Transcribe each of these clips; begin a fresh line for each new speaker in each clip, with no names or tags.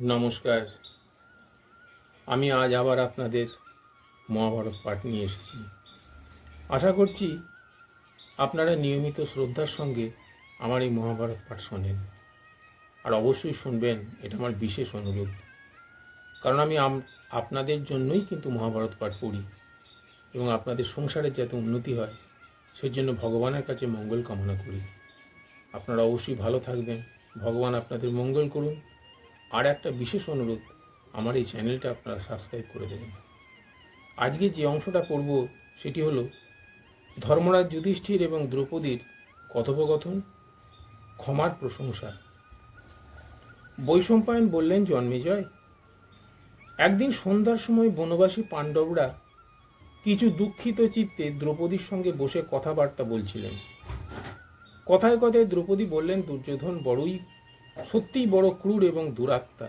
নমস্কার। আমি আজ আবার আপনাদের মহাভারত পাঠ নিয়ে এসেছি। আশা করছি আপনারা নিয়মিত শ্রদ্ধার সঙ্গে আমার এই মহাভারত পাঠ শোনেন। আর অবশ্যই শুনবেন, এটা আমার বিশেষ অনুরোধ। কারণ আমি আপনাদের জন্যই কিন্তু মহাভারত পাঠ পড়ি। এবং আপনাদের সংসারের যাতে উন্নতি হয়, সেজন্য ভগবানের কাছে মঙ্গল কামনা করি। আপনারা অবশ্যই ভালো থাকবেন। ভগবান আপনাদের মঙ্গল করুন। আর একটা বিশেষ অনুরোধ, আমার এই চ্যানেলটা আপনারা সাবস্ক্রাইব করে দেবেন। আজকে যে অংশটা পড়ব সেটি হলো ধর্মরাজ যুধিষ্ঠির এবং দ্রৌপদীর কথোপকথন, ক্ষমার প্রশংসা। বৈশম্পায়ন বললেন জন্মেজয় একদিন সন্ধ্যার সময় বনবাসী পাণ্ডবরা কিছু দুঃখিত চিত্তে দ্রৌপদীর সঙ্গে বসে কথাবার্তা বলছিলেন। কথায় কথায় দ্রৌপদী বললেন, দুর্যোধন বড়ই সত্যিই বড় ক্রূর এবং দুরাত্মা।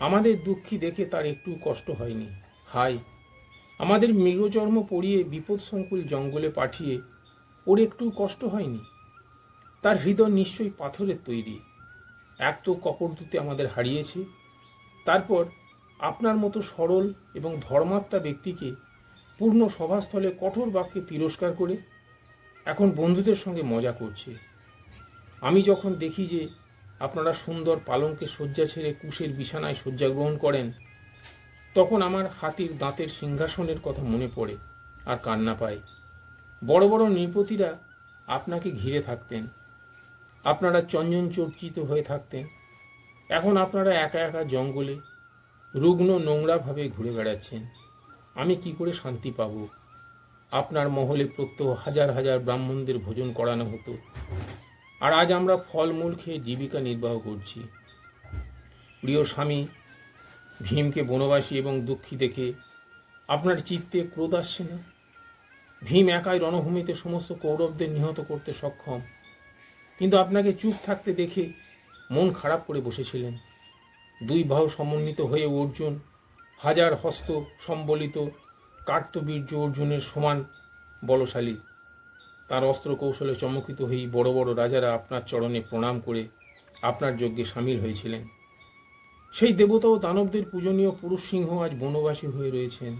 আমাদের দুঃখী দেখে তার একটু কষ্ট হয়নি। হাই আমাদের মৃগচর্ম পড়িয়ে বিপদসংকুল জঙ্গলে পাঠিয়ে ওর একটু কষ্ট হয়নি? তার হৃদয় নিশ্চয়ই পাথরের তৈরি। এক তো কপরদূতে আমাদের হারিয়েছে। তারপর আপনার মতো সরল এবং ধর্মাত্মা ব্যক্তিকে পূর্ণ সভাস্থলে কঠোর বাক্যে তিরস্কার করে এখন বন্ধুদের সঙ্গে মজা করছে। আমি যখন দেখি যে আপনারা সুন্দর পালঙ্কে শয্যা ছেড়ে কুশের বিছানায় শয্যা গ্রহণ করেন, তখন আমার হাতির দাঁতের সিংহাসনের কথা মনে পড়ে আর কান্না পায়। বড় বড় নৃপতিরা আপনাকে ঘিরে থাকতেন। আপনারা চঞ্জন চর্চিত হয়ে থাকতেন। এখন আপনারা একা একা জঙ্গলে রুগ্ন নোংরাভাবে ঘুরে বেড়াচ্ছেন। আমি কি করে শান্তি পাব? আপনার মহলে প্রত্যহ হাজার হাজার ব্রাহ্মণদের ভোজন করানো হতো। আর আজ আমরা ফলমূল খেয়ে জীবিকা নির্বাহ করছি। প্রিয় স্বামী, ভীমকে বনবাসী এবং দুঃখী দেখে আপনার চিত্তে ক্রোধ আসছে না? ভীম একাই রণভূমিতে সমস্ত কৌরবদের নিহত করতে সক্ষম। কিন্তু আপনাকে চুপ থাকতে দেখে মন খারাপ করে বসেছিলেন। দুই বাহু সমন্বিত হয়ে অর্জুন, হাজার হস্ত সম্বলিত কার্তবীর্য অর্জুনের সমান বলশালী। তার অস্ত্র কৌশলে চমকিত হয়েই বড় বড় রাজারা আপনার চরণে প্রণাম করে আপনার যজ্ঞে সামিল হয়েছিলেন। সেই দেবতা ও দানবদের পূজনীয় পুরুষ সিংহ আজ বনবাসী হয়ে রয়েছেন।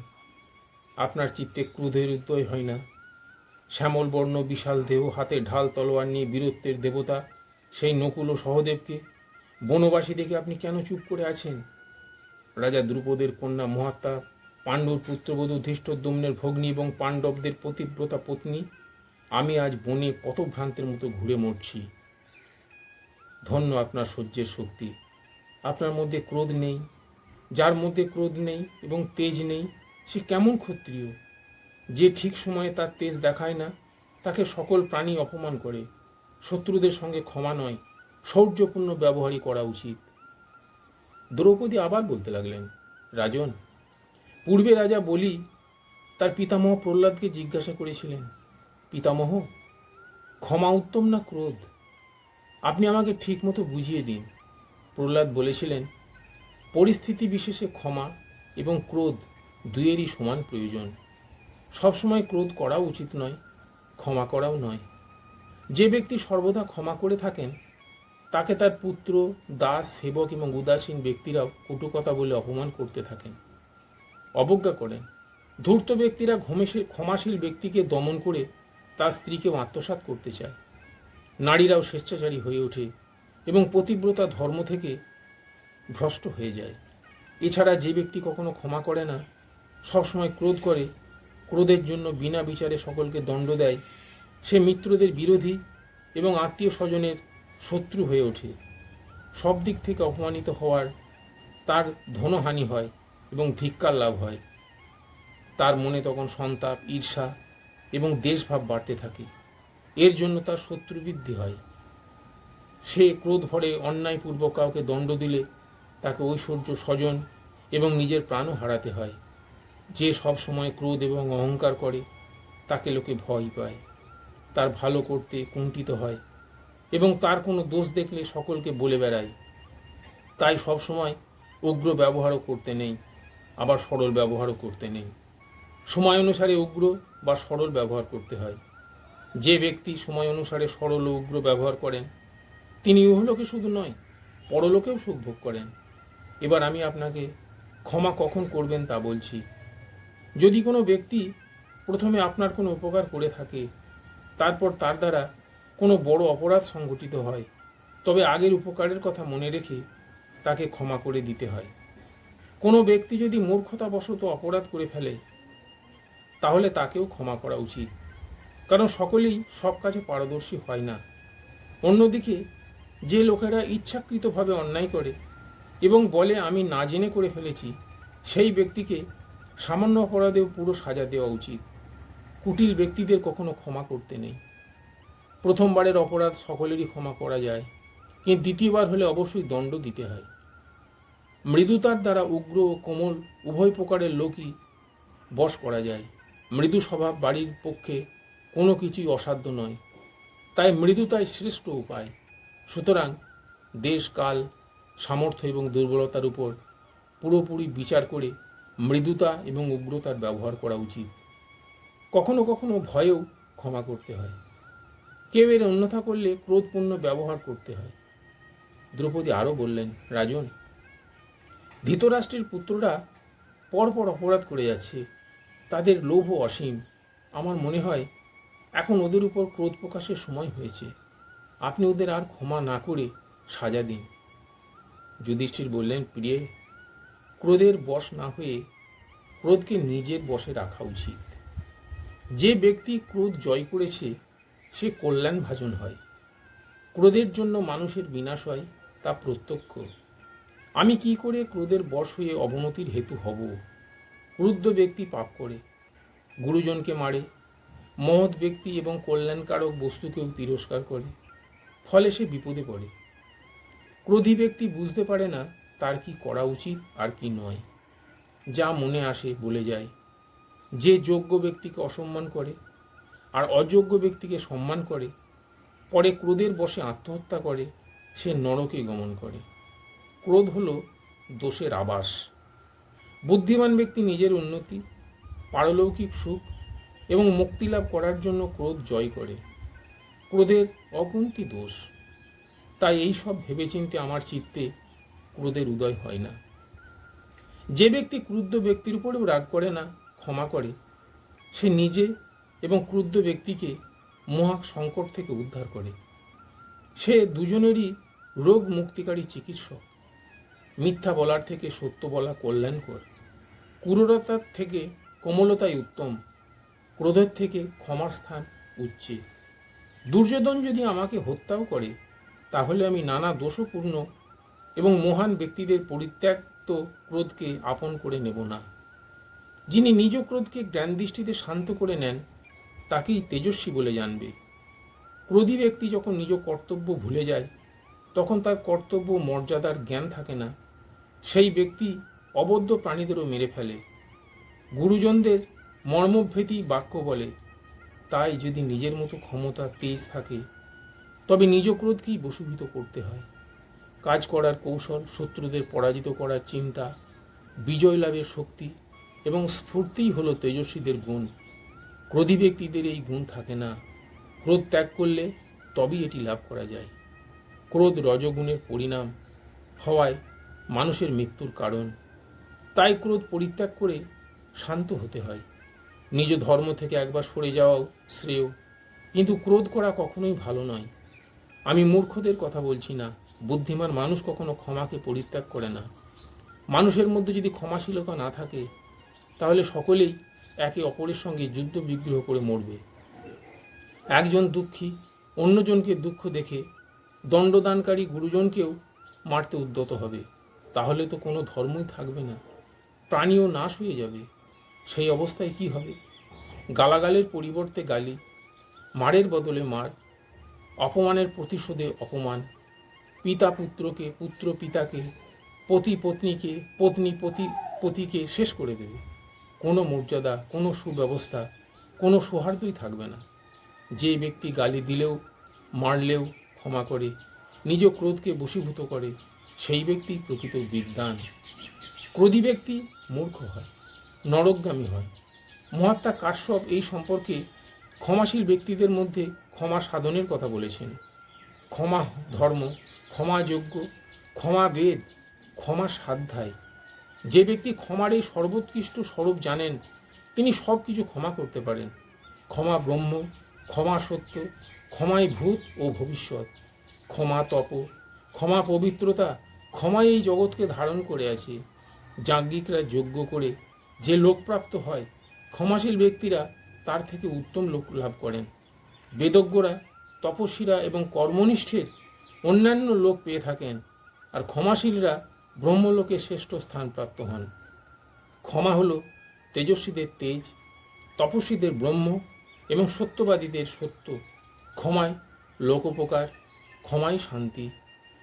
আপনার চিত্তে ক্রোধের উদয় হয় না। শ্যামল বর্ণ, বিশাল দেহ, হাতে ঢাল, তলোয়ার নিয়ে বীরত্বের দেবতা, সেই নকুল ও সহদেবকে। বনবাসী দেখে আপনি কেন চুপ করে আছেন? রাজা দ্রুপদের কন্যা মহাত্মা, পাণ্ডুর পুত্রবধূ ধৃষ্টদ্যুম্নের ভগ্নী এবং পাণ্ডবদের পতিব্রতা পত্নী আমি আজ বনে পথভ্রান্তের মতো ঘুরে মরছি। ধন্য আপনার সহ্যের শক্তি। আপনার মধ্যে ক্রোধ নেই, যার মধ্যে ক্রোধ নেই এবং তেজ নেই, সে কেমন ক্ষত্রিয়? যে ঠিক সময়ে তার তেজ দেখায় না, তাকে সকল প্রাণী অপমান করে। শত্রুদের সঙ্গে ক্ষমা নয়, শৌর্যপূর্ণ ব্যবহারই করা উচিত। দ্রৌপদী আবার বলতে লাগলেন, রাজন, পূর্বে রাজা বলি তার পিতামহ প্রহ্লাদকে জিজ্ঞাসা করেছিলেন পিতামহ, ক্ষমা উত্তম না ক্রোধ? আপনি আমাকে ঠিকমতো বুঝিয়ে দিন। প্রহ্লাদ বলেছিলেন, পরিস্থিতি বিশেষে ক্ষমা এবং ক্রোধ দুয়েরই সমান প্রয়োজন। সবসময় ক্রোধ করাও উচিত নয়, ক্ষমা করাও নয়। যে ব্যক্তি সর্বদা ক্ষমা করে থাকেন, তাকে তার পুত্র, দাস, সেবক এবং উদাসীন ব্যক্তিরাও কটু কথা বলে অপমান করতে থাকেন। অবজ্ঞা করেন। ধূর্ত ব্যক্তিরা ক্ষমাশীল ব্যক্তিকে দমন করে তার স্ত্রীকেও আত্মসাৎ করতে চায়। নারীরাও স্বেচ্ছাচারী হয়ে ওঠে এবং পতিব্রতা ধর্ম থেকে ভ্রষ্ট হয়ে যায়। এছাড়া যে ব্যক্তি কখনো ক্ষমা করে না, সবসময় ক্রোধ করে। ক্রোধের জন্য বিনা বিচারে সকলকে দণ্ড দেয়। সে মিত্রদের বিরোধী এবং আত্মীয় স্বজনের শত্রু হয়ে ওঠে। সব দিক থেকে অপমানিত হওয়ার তার ধনহানি হয় এবং ধিক্কার লাভ হয়। তার মনে তখন সন্তাপ, ঈর্ষা এবং দেশভাব বাড়তে থাকে। এর জন্য তার শত্রু বৃদ্ধি হয়। সে ক্রোধ ভরে অন্যায়পূর্বক কাউকে দণ্ড দিলে তাকে ঐশ্বর্য, স্বজন এবং নিজের প্রাণও হারাতে হয়। যে সব সময় ক্রোধ এবং অহংকার করে, তাকে লোকে ভয় পায়। তার ভালো করতে কুণ্ঠিত হয় এবং তার কোনো দোষ দেখলে সকলকে বলে বেড়ায়। তাই সব সময় উগ্র ব্যবহারও করতে নেই, আবার সরল ব্যবহারও করতে নেই। সময় অনুসারে উগ্র বা সরল ব্যবহার করতে হয়। যে ব্যক্তি সময় অনুসারে সরল ও উগ্র ব্যবহার করেন, তিনি ইহলোকে শুধু নয়, পরলোকেও সুখ ভোগ করেন। এবার আমি আপনাকে ক্ষমা কখন করবেন তা বলছি। যদি কোনো ব্যক্তি প্রথমে আপনার কোনো উপকার করে থাকে, তারপর তার দ্বারা কোনো বড় অপরাধ সংঘটিত হয়, তবে আগের উপকারের কথা মনে রেখে তাকে ক্ষমা করে দিতে হয়। কোনো ব্যক্তি যদি মূর্খতাবশত অপরাধ করে ফেলে তাহলে তাকেও ক্ষমা করা উচিত। কারণ সকলেই সব কাজে পারদর্শী হয় না। অন্যদিকে, যে লোকেরা ইচ্ছাকৃতভাবে অন্যায় করে এবং বলে আমি না জেনে করে ফেলেছি, সেই ব্যক্তিকে সামান্য অপরাধেও পুরো সাজা দেওয়া উচিত। কুটিল ব্যক্তিদের কখনো ক্ষমা করতে নেই। প্রথমবারের অপরাধ সকলেরই ক্ষমা করা যায়, কিন্তু দ্বিতীয়বার হলে অবশ্যই দণ্ড দিতে হয়। মৃদুতার দ্বারা উগ্র ও কোমল উভয় প্রকারের লোকই বশ করা যায়। মৃদু স্বভাব বাড়ির পক্ষে কোনো কিছুই অসাধ্য নয়। তাই মৃদুতাই শ্রেষ্ঠ উপায়। সুতরাং দেশ, কাল, সামর্থ্য এবং দুর্বলতার উপর পুরোপুরি বিচার করে মৃদুতা এবং উগ্রতার ব্যবহার করা উচিত। কখনো কখনো ভয়েও ক্ষমা করতে হয়। কেউ এর অন্যথা করলে ক্রোধপূর্ণ ব্যবহার করতে হয়। দ্রৌপদী আরও বললেন, রাজন, ধৃতরাষ্ট্রের পুত্ররা পরপর অপরাধ করে যাচ্ছে। তাদের লোভ অসীম। আমার মনে হয়, এখন ওদের উপর ক্রোধ প্রকাশের সময় হয়েছে। আপনি ওদের আর ক্ষমা না করে সাজা দিন। যুধিষ্ঠির বললেন, প্রিয়ে, ক্রোধের বশ না হয়ে ক্রোধকে নিজের বশে রাখা উচিত। যে ব্যক্তি ক্রোধ জয় করেছে, সে কল্যাণ ভাজন হয়। ক্রোধের জন্য মানুষের বিনাশ হয় তা প্রত্যক্ষ। আমি কি করে ক্রোধের বশ হয়ে অবনতির হেতু হব? ক্রুদ্ধ ব্যক্তি পাপ করে, গুরুজনকে মারে, মহৎ ব্যক্তি এবং কল্যাণকারক বস্তুকেও তিরস্কার করে, ফলে সে বিপদে পড়ে। ক্রোধী ব্যক্তি বুঝতে পারে না তার কি করা উচিত আর কি নয়। যা মনে আসে বলে যায়। যে যোগ্য ব্যক্তিকে অসম্মান করে আর অযোগ্য ব্যক্তিকে সম্মান করে, পরে ক্রোধের বশে আত্মহত্যা করে, সে নরকে গমন করে। ক্রোধ হল দোষের আবাস। বুদ্ধিমান ব্যক্তি নিজের উন্নতি, পারলৌকিক সুখ এবং মুক্তি লাভ করার জন্য ক্রোধ জয় করে। ক্রোধের অগুন্তি দোষ। তাই এই সব ভেবেচিন্তে আমার চিত্তে ক্রোধের উদয় হয় না। যে ব্যক্তি ক্রুদ্ধ ব্যক্তির উপরেও রাগ করে না, ক্ষমা করে, সে নিজে এবং ক্রুদ্ধ ব্যক্তিকে মহা সংকট থেকে উদ্ধার করে। সে দুজনেরই রোগ মুক্তিকারী চিকিৎসক। মিথ্যা বলার থেকে সত্য বলা কল্যাণকর। ক্রূরতার থেকে কোমলতাই উত্তম, ক্রোধের থেকে ক্ষমার স্থান উচ্চে। দুর্যোধন যদি আমাকে হত্যাও করে, তাহলে আমি নানা দোষপূর্ণ এবং মহান ব্যক্তিদের পরিত্যক্ত ক্রোধকে আপন করে নেব না। যিনি নিজ ক্রোধকে জ্ঞান দৃষ্টিতে শান্ত করে নেন, তাকেই তেজস্বী বলে জানবে। ক্রোধী ব্যক্তি যখন নিজ কর্তব্য ভুলে যায়, তখন তার কর্তব্য মর্যাদার জ্ঞান থাকে না। সেই ব্যক্তি অবদ্ধ প্রাণীদেরও মেরে ফেলে। গুরুজনদের মর্মভেদী বাক্য বলে, তাই যদি নিজের মতো ক্ষমতা, তেজ থাকে, তবে নিজ ক্রোধকেই বশীভূত করতে হয়। কাজ করার কৌশল, শত্রুদের পরাজিত করার চিন্তা, বিজয় লাভের শক্তি এবং স্ফূর্তিই হলো তেজস্বীদের গুণ। ক্রোধী ব্যক্তিদের এই গুণ থাকে না। ক্রোধ ত্যাগ করলে তবেই এটি লাভ করা যায়। ক্রোধ রজগুণের পরিণাম হওয়ায় মানুষের মৃত্যুর কারণ। তাই ক্রোধ পরিত্যাগ করে শান্ত হতে হয়। নিজ ধর্ম থেকে একবার সরে যাওয়াও শ্রেয়। কিন্তু ক্রোধ করা কখনোই ভালো নয়। আমি মূর্খদের কথা বলছি না। বুদ্ধিমান মানুষ কখনো ক্ষমাকে পরিত্যাগ করে না। মানুষের মধ্যে যদি ক্ষমাশীলতা না থাকে, তাহলে সকলেই একে অপরের সঙ্গে যুদ্ধ বিগ্রহ করে মরবে। একজন দুঃখী অন্যজনকে দুঃখ দেখে দণ্ডদানকারী গুরুজনকেও মারতে উদ্যত হবে। তাহলে তো কোনো ধর্মই থাকবে না। প্রাণীও নাশ হয়ে যাবে। সেই অবস্থায় কি হবে? গালাগালের পরিবর্তে গালি, মারের বদলে মার, অপমানের প্রতিশোধে অপমান, পিতা পুত্রকে, পুত্র পিতাকে, পতি পত্নীকে, পত্নী পতি পতিকে শেষ করে দেবে। কোনো মর্যাদা, কোনো সুব্যবস্থা, কোনো সৌহার্দ্যই থাকবে না। যে ব্যক্তি গালি দিলেও, মারলেও ক্ষমা করে, নিজ ক্রোধকে বশীভূত করে, সেই ব্যক্তি প্রকৃত বিদ্বান। ক্রোধী ব্যক্তি মূর্খ হয়, নরকগামী হয়। মহাত্মা কাশ্যপ এই সম্পর্কে ক্ষমাশীল ব্যক্তিদের মধ্যে ক্ষমা সাধনের কথা বলেছেন। ক্ষমা ধর্ম, ক্ষমা যোগ্য ক্ষমা বেদ, ক্ষমা সাধ্যায়। যে ব্যক্তি ক্ষমার এই সর্বোৎকৃষ্ট স্বরূপ জানেন, তিনি সব কিছু ক্ষমা করতে পারেন। ক্ষমা ব্রহ্ম, ক্ষমা সত্য, ক্ষমাই ভূত ও ভবিষ্যৎ। ক্ষমা তপ, ক্ষমা পবিত্রতা, ক্ষমাই এই জগৎকে ধারণ করে আছে। যাজ্ঞিকরা যজ্ঞ করে যে লোকপ্রাপ্ত হয়, ক্ষমাশীল ব্যক্তিরা তার থেকে উত্তম লোক লাভ করেন। বেদজ্ঞরা, তপস্বীরা এবং কর্মনিষ্ঠের অন্যান্য লোক পেয়ে থাকেন আর ক্ষমাশীলরা ব্রহ্মলোকে শ্রেষ্ঠ স্থান প্রাপ্ত হন। ক্ষমা হল তেজস্বীদের তেজ, তপস্বীদের ব্রহ্ম এবং সত্যবাদীদের সত্য। ক্ষমায় লোকোপকার ক্ষমায় শান্তি।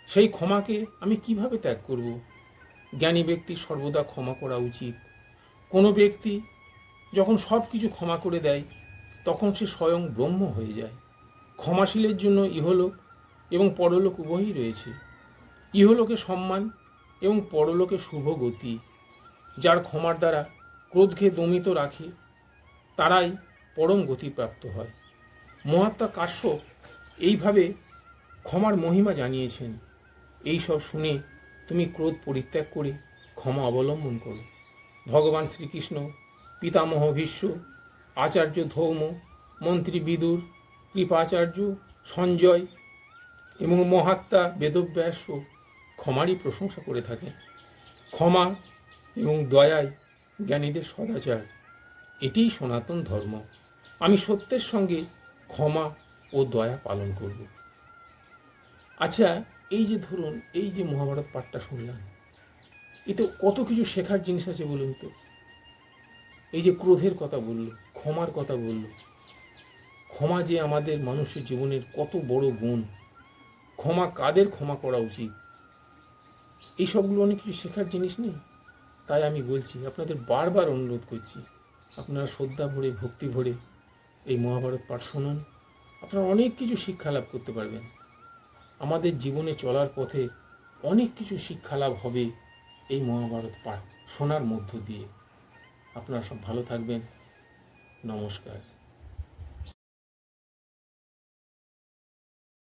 সেই ক্ষমাকে আমি কীভাবে ত্যাগ করব? জ্ঞানী ব্যক্তি সর্বদা ক্ষমা করা উচিত। কোনো ব্যক্তি যখন সব কিছু ক্ষমা করে দেয়, তখন সে স্বয়ং ব্রহ্ম হয়ে যায়। ক্ষমাশীলের জন্য ইহলোক এবং পরলোক উভয়ই রয়েছে। ইহলোকে সম্মান এবং পরলোকে শুভ গতি। যার ক্ষমার দ্বারা ক্রোধকে দমিত রাখে, তারাই পরম গতিপ্রাপ্ত হয়। মহাত্মা কাশ্যপ এইভাবে ক্ষমার মহিমা জানিয়েছেন। এই সব শুনে তুমি ক্রোধ পরিত্যাগ করে ক্ষমা অবলম্বন করো। ভগবান শ্রীকৃষ্ণ, পিতামহ ভীষ্ম, আচার্য ধৌম, মন্ত্রী বিদুর, কৃপাচার্য, সঞ্জয় এবং মহাত্মা বেদব্যাসও ক্ষমারই প্রশংসা করে থাকেন। ক্ষমা এবং দয়াই জ্ঞানীদের সদাচার। এটিই সনাতন ধর্ম। আমি সত্যের সঙ্গে ক্ষমা ও দয়া পালন করব। আচ্ছা এই যে ধরুন, এই যে মহাভারত পাঠটা শুনলাম এতে কত কিছু শেখার জিনিস আছে বলুন তো? এই যে ক্রোধের কথা বলল, ক্ষমার কথা বলল, ক্ষমা যে আমাদের মানুষের জীবনের কত বড় গুণ, ক্ষমা কাদের ক্ষমা করা উচিত? এই সবগুলো অনেক কিছু শেখার জিনিস নেই? তাই আমি বলছি, আপনাদের বারবার অনুরোধ করছি, আপনারা শ্রদ্ধা ভরে, ভক্তি ভরে এই মহাভারত পাঠ শুনুন, আপনারা অনেক কিছু শিক্ষা লাভ করতে পারবেন। আমাদের জীবনে চলার পথে অনেক কিছু শিক্ষা লাভ হবে এই মহাভারত পাঠ শোনার মধ্য দিয়ে। আপনারা সব ভালো থাকবেন। নমস্কার।